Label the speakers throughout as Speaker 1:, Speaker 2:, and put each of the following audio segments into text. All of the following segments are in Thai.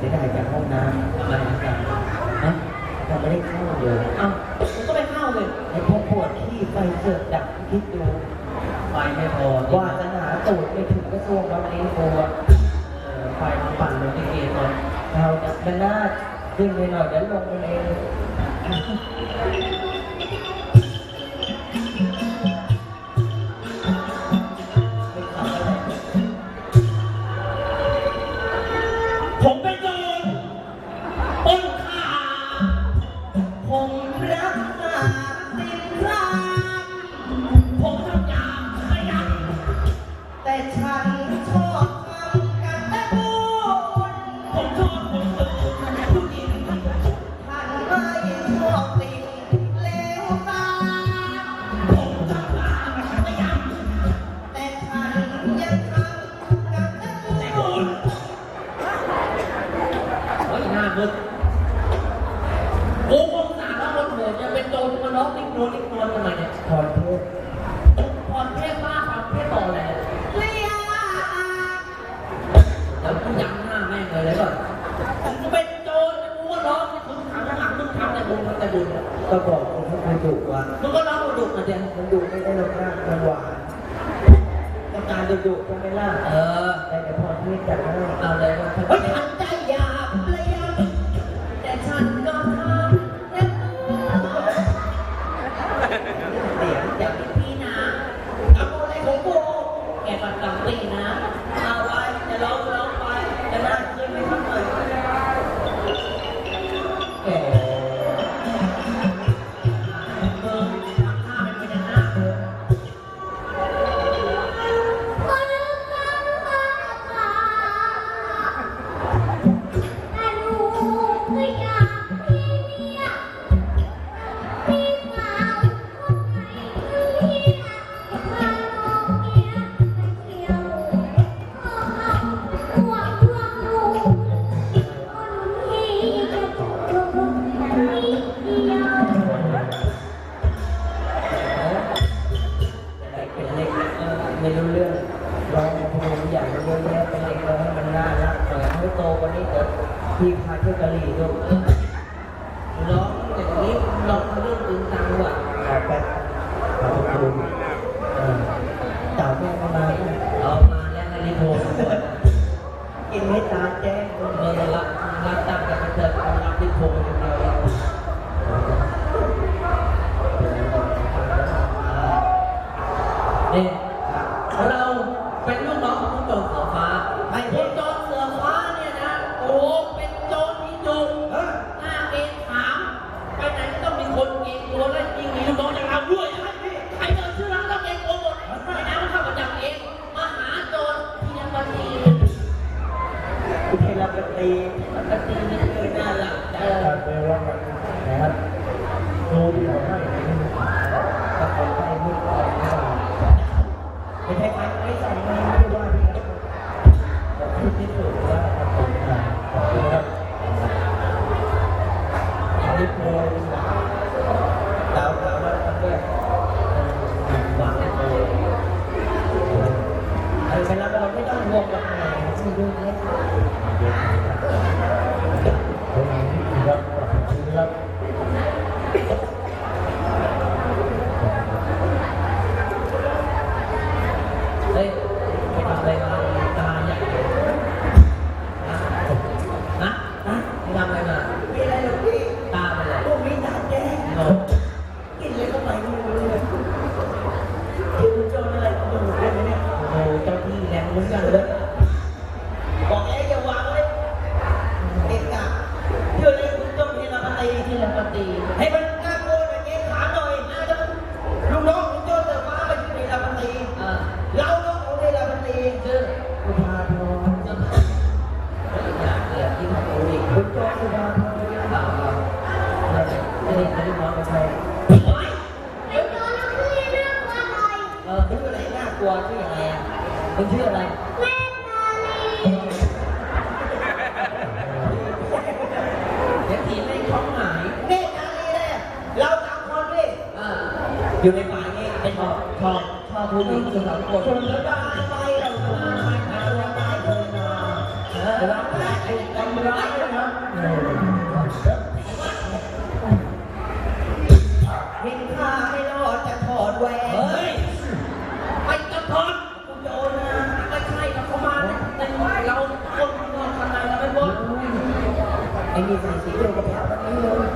Speaker 1: จะได้จากห้องน้ำทำไมกันฮะยังไม่ได้เข้าเลยเอ้ามันก็ไม่เข้าเลยไอ้พวกปวดขี้ไฟเสือกดับคิดดู
Speaker 2: ไฟไม่พอ
Speaker 1: วาสนาตูดไม่ถึงกระทรวงบางนี้กูอะ
Speaker 2: เออไฟมันปั่นลงที่เกตเลย
Speaker 1: เราจะเป็นหน้าดึงไปหน่อยเดี๋ยวลงไปเอง แต่ฉันชอบทำกันแต่พูด
Speaker 2: ผมชอบคนเปิดผู้หญิง
Speaker 1: ท่านไม่ชอบสิ่งเลวตา
Speaker 2: ผมทำงานยัน
Speaker 1: แต่ฉันยังทำกับแต่
Speaker 2: แต่
Speaker 1: พู
Speaker 2: คุ
Speaker 1: ด
Speaker 2: ณโอ้ยหน้ามึกกูคงสาแล้วคนโหดจะเป็นโจรมาล้อติ๊กโนติ๊กโนทำไมเนี่ย
Speaker 1: ถอนเทศ
Speaker 2: หน้าแม่งเลยเลยก่อนกูเป็นโจรแต่กูก็ร้องให้มึงทำแล้วหลังมึงทำแต่บุญแต่บุญ
Speaker 1: ก็บอกคุณให้มันดุว่า
Speaker 2: มึงก็ร้องดุๆมาเดี๋ยว
Speaker 1: มันดุไม่ได้หรอกนะมันหวานต้องการดุดุๆใช่ไหมล่ะ
Speaker 2: เออ
Speaker 1: แต่เดี๋ยวพอที่จัดให้
Speaker 2: เอาเลยว่า
Speaker 1: เฮ้ย ไห ที่
Speaker 2: เราปฏิ
Speaker 1: ให้มันน่ากลัวหน่อยเจ๊ขาหน่อยน่าจะลูกน้องคุณโจรเสือฟ้าไปที่เทลปตี
Speaker 2: เออ
Speaker 1: เราต้องเอาเทลปตี
Speaker 2: ชื่อ
Speaker 1: สุภาพร
Speaker 2: เจ้าเฮ้ยอยากเรียนที่ของกูอีก
Speaker 1: คุณโจรสุภาพร
Speaker 2: เปล่าเราเราจะไม่ได้ไม่ได้มองไปใช่
Speaker 1: เฮ้ยเออชื่ออะไรน่ากลัวชื่ออะไรอะมึงชื่ออะไร
Speaker 2: อยู่
Speaker 1: ในป่านี้
Speaker 2: เป็นชอบชอบชอบผู้หญิงคือสองคน
Speaker 1: ส่วนล้วก็ไปเรา
Speaker 2: ไปไปไปไป
Speaker 1: รับไอ้ทำร้ายนะครับเห็นข้าไม่รอดจะถอดแหวน
Speaker 2: เฮ้ยไปกระพอนกูโดนนะไม่ใช่กับเขามาเนี่ยแต่เราคนนอกข้างในเราไม่พ้น
Speaker 1: ไอ้นี่ใส่สีเดียวกับพระวันนี้เลย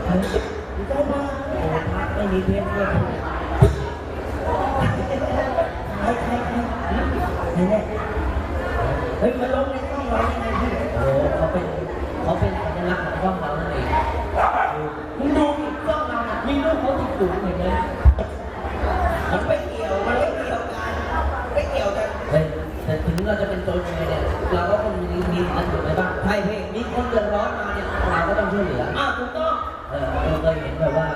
Speaker 1: ดูได้ไหมโอ้พระไม่มีเพชรด้วยใครใครใคร นี่แน่เฮ้ยมาลงในช่องเรายังไงพี่
Speaker 2: โอ้เขาเป็นเขาเป็นสัญลักษณ์ของช่องเรานั่นเองมึงดูกช่องเราเนี่ยมีรูปเขาติดอยู่เห็นไหม
Speaker 1: มันไม่เกี่ยวมันไม่เกี่ยวกันไม่เกี่ยวกัน
Speaker 2: เฮ้ยแต่ถึงเราจะเป็นโจรยังไงเนี่ยเราก็คงมีมีอันอยู่ในบ้าง
Speaker 1: ใช่พี่
Speaker 2: มีคนเดือดร้อนมาเนี่ยเราก็ต้องช่วยเหลือ
Speaker 1: อ้าวถูกต้อง
Speaker 2: เออเราเคยเห็นแบบว่า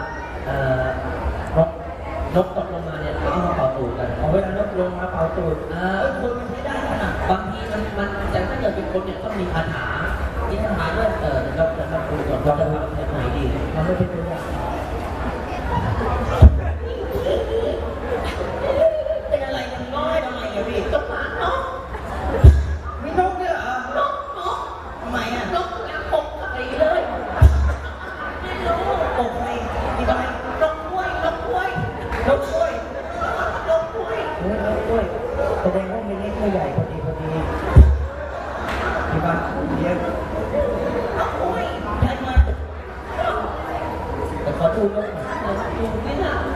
Speaker 2: เอ่อนกนกตกลง
Speaker 1: ลานกลงมาเป่าตูด
Speaker 2: เอ
Speaker 1: เอ้
Speaker 2: อย
Speaker 1: คนมันใช้ได้ขนาด
Speaker 2: บางทีมันมันแต่ถ้าเกิดเป็นคนเนี่ยต้องมีคาถามีคาถาด้วยเออเราจะทำดูก่อนเราจะทำแบบไหนดี
Speaker 1: มันไม่เป็นตัวอย่าง นก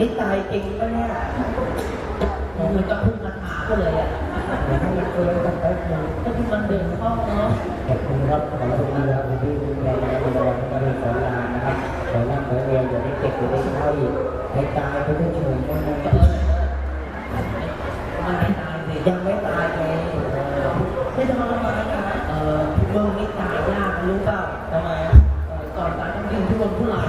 Speaker 1: นนี้
Speaker 2: ตา
Speaker 1: ยจ
Speaker 2: ริงปะเนี่ยมันก็
Speaker 1: พุ่ง
Speaker 2: คาถาก็เลยอะ
Speaker 1: เดี๋ยวให้มันเกินกันแป๊บนึง
Speaker 2: ก็ที่มันเดินเข้าเนาะ
Speaker 1: ขอบคุณครับขอบคุณครับที่ดูแลและดูแลบริษัทลานะครับขอรับขอเรียนอย่าได้เก็บอย่าได้เท่าอีกให้ตายไปด้วยเฉยๆนะ
Speaker 2: เออมันไม่ตายสิ
Speaker 1: ยังไม่ตายไงไม่ทรมานนะ
Speaker 2: เออมึงนี่ตายยากรู้เปล่า
Speaker 1: ทำไม
Speaker 2: เออก่อนตายต้องดิ้นทุรนทุราย